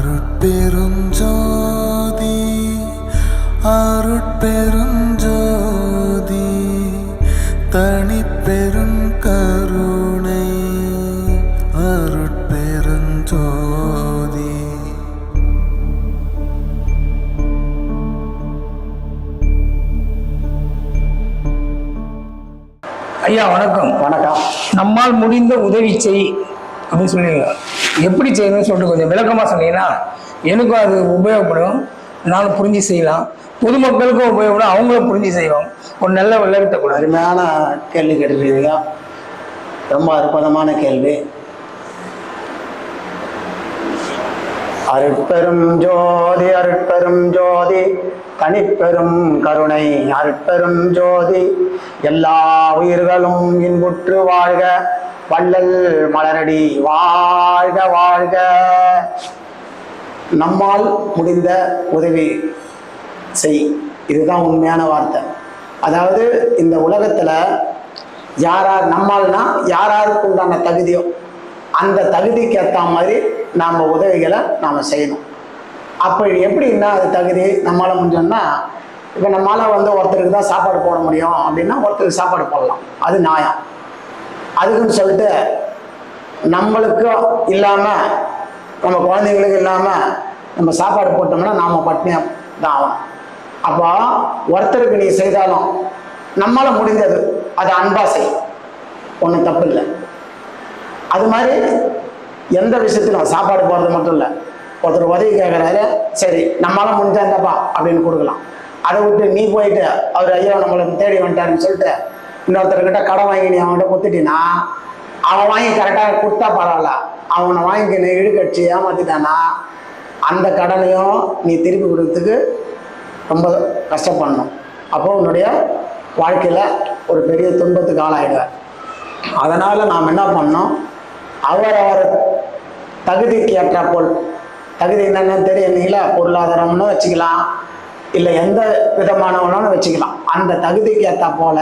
அருட்பெருஞ்சோதி அருட்பெருஞ்சோதி தனிப்பெரும் கருணை அருட்பெருஞ்சோதி. ஐயா வணக்கம். வணக்கம். நம்மால் முடிந்த உதவி செய். அப்படின்னு சொன்னீங்க எப்படி செய்யணும்னு சொல்லிட்டு கொஞ்சம் விளக்கமாக சொன்னீங்கன்னா எனக்கும் அது உபயோகப்படும். நானும் புரிஞ்சு செய்யலாம். பொதுமக்களுக்கும் உபயோகப்படும். அவங்களும் புரிஞ்சு செய்வோம் ஒரு நல்ல விளையாட்டக்கூடாது அருமையான கேள்வி கேட்டிருக்கீங்க. ரொம்ப அற்புதமான கேள்வி. அருட்பெரும் ஜோதி அருட்பெரும் ஜோதி தனிப்பெரும் கருணை அருட்பெரும் ஜோதி. எல்லா உயிர்களும் இன்புற்று வாழ்க வள்ளல் மலரடி வாழ்க வாழ்க. நம்மால் முடிந்த உதவி செய். இதுதான் உண்மையான வார்த்தை. அதாவது இந்த உலகத்துல யார் யார் நம்மால்னா யார் யாருக்கு உண்டான தகுதியோ அந்த தகுதிக்கு ஏற்ற மாதிரி நாம் உதவிகளை நாம் செய்யணும். அப்படி எப்படின்னா அது தகுதி? நம்மளால் முடிஞ்சோம்னா இப்போ நம்மளால் வந்து ஒருத்தருக்கு தான் சாப்பாடு போட முடியும் அப்படின்னா ஒருத்தருக்கு சாப்பாடு போடலாம். அது நியாயம். அதுக்குன்னு சொல்லிட்டு நம்மளுக்கும் இல்லாமல் நம்ம குழந்தைங்களுக்கு இல்லாமல் நம்ம சாப்பாடு போட்டோம்னா நாம் பட்னியாக தான் ஆகணும். அப்போ ஒருத்தருக்கு நீ செய்தாலும் நம்மளால் முடிந்தது அது அன்பா செய். ஒன்றும் தப்பு இல்லை. அது மாதிரி எந்த விஷயத்திலும் சாப்பாடு போடுறது மட்டும் இல்லை. ஒருத்தர் உதவி கேட்குறாரு சரி நம்மளால முடிஞ்சா இந்தப்பா அப்படின்னு கொடுக்கலாம். அதை விட்டு நீ போயிட்டு அவர் ஐயோ நம்மளை தேடி வந்துட்டாருன்னு சொல்லிட்டு இன்னொருத்தர்கிட்ட கடன் வாங்கி நீ அவன்கிட்ட கொடுத்துட்டீன்னா அவன் வாங்கி கரெக்டாக கொடுத்தா பரவாயில்ல. அவனை வாங்கி நீ இழுக்கட்சி ஏமாத்திட்டானா அந்த கடனையும் நீ திருப்பி கொடுக்கறதுக்கு ரொம்ப கஷ்டப்படணும். அப்போ உன்னுடைய வாழ்க்கையில் ஒரு பெரிய துன்பத்துக்கு ஆளாயிடுவேன். அதனால் நாம் என்ன பண்ணோம் அவர் தகுதிக்கு தகுதிக்கு போல் தகுதி என்னென்னு தெரியலீங்களா பொருளாதாரம்னு வச்சுக்கலாம். இல்லை எந்த விதமானவனும் வச்சுக்கலாம். அந்த தகுதிக்கு ஏற்றா போல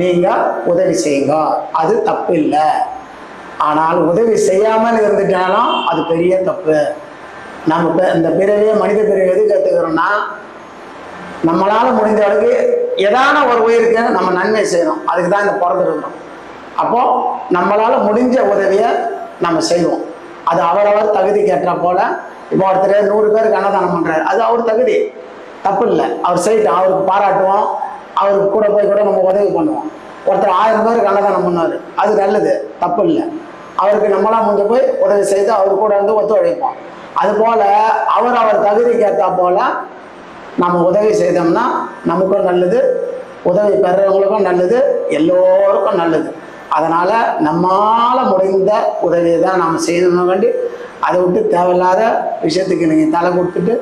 நீங்கள் உதவி செய்யுங்க. அது தப்பு இல்லை. ஆனால் உதவி செய்யாமல் இருந்துட்டாலும் அது பெரிய தப்பு. நம்ம இந்த பிறவியை மனித பிறவி எது கற்றுக்கிறோம்னா நம்மளால் முடிஞ்ச அளவுக்கு ஏதான ஒரு உயிருக்கு நம்ம நன்மை செய்யணும். அதுக்கு தான் இந்த பிறந்திருக்கிறோம். அப்போ நம்மளால முடிஞ்ச உதவியை நம்ம செய்வோம். அது அவரவர் தகுதிக்கு ஏற்றா போல இப்போ ஒருத்தர் நூறு பேருக்கு அன்னதானம் பண்றாரு. அது அவர் தகுதி. தப்பு இல்லை அவர் செய்யட்டும் அவருக்கு பாராட்டுவோம். அவருக்கு கூட போய் கூட நம்ம உதவி பண்ணுவோம். ஒருத்தர் ஆயிரம் பேருக்கு அன்னதானம் பண்ணாரு அது நல்லது. தப்பு இல்லை அவருக்கு நம்மளா முடிஞ்ச போய் உதவி செய்து அவர் கூட இருந்து ஒத்துழைப்போம். அதுபோல் அவர் அவர் தகுதிக்கு ஏற்றா போல நம்ம உதவி செய்தோம்னா நமக்கும் நல்லது. உதவி பெறவங்களுக்கும் நல்லது. எல்லோருக்கும் நல்லது. அதனால் நம்மால முடிந்த உதவியை தான் நாம் செய்யணும் வேண்டி அதை விட்டு தேவையில்லாத விஷயத்துக்கு நீங்கள் தலை கொடுத்துட்டு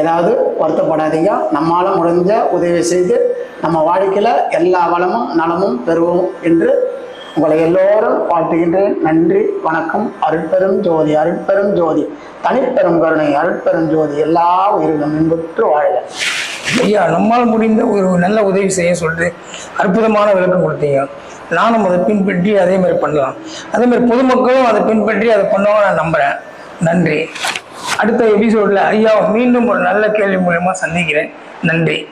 ஏதாவது வருத்தப்படாதீங்க. நம்மால் முடிஞ்ச உதவி செய்து நம்ம வாழ்க்கையில் எல்லா வளமும் நலமும் பெறுவோம் என்று உங்களை எல்லோரும் வாழ்த்துகின்றேன். நன்றி வணக்கம். அருட்பெரும் ஜோதி அருட்பெரும் ஜோதி. தனிப்பெரும் கருணை அருட்பெரும் ஜோதி. எல்லா உயிர்களும் இன்புற்று வாழ்க ஐயா நம்மால் முடிந்த ஒரு நல்ல உதவி செய்ய சொல்லிட்டு அற்புதமான விளக்கம் கொடுத்தீங்க. நானும் அதை பின்பற்றி அதே மாதிரி பண்ணலாம். அதே மாதிரி பொதுமக்களும் அதை பின்பற்றி அதை பண்ணுவாங்க நான் நம்புகிறேன் நன்றி. அடுத்த எபிசோடில் ஐயா மீண்டும் ஒரு நல்ல கேள்வி மூலயமா சந்திக்கிறேன். நன்றி.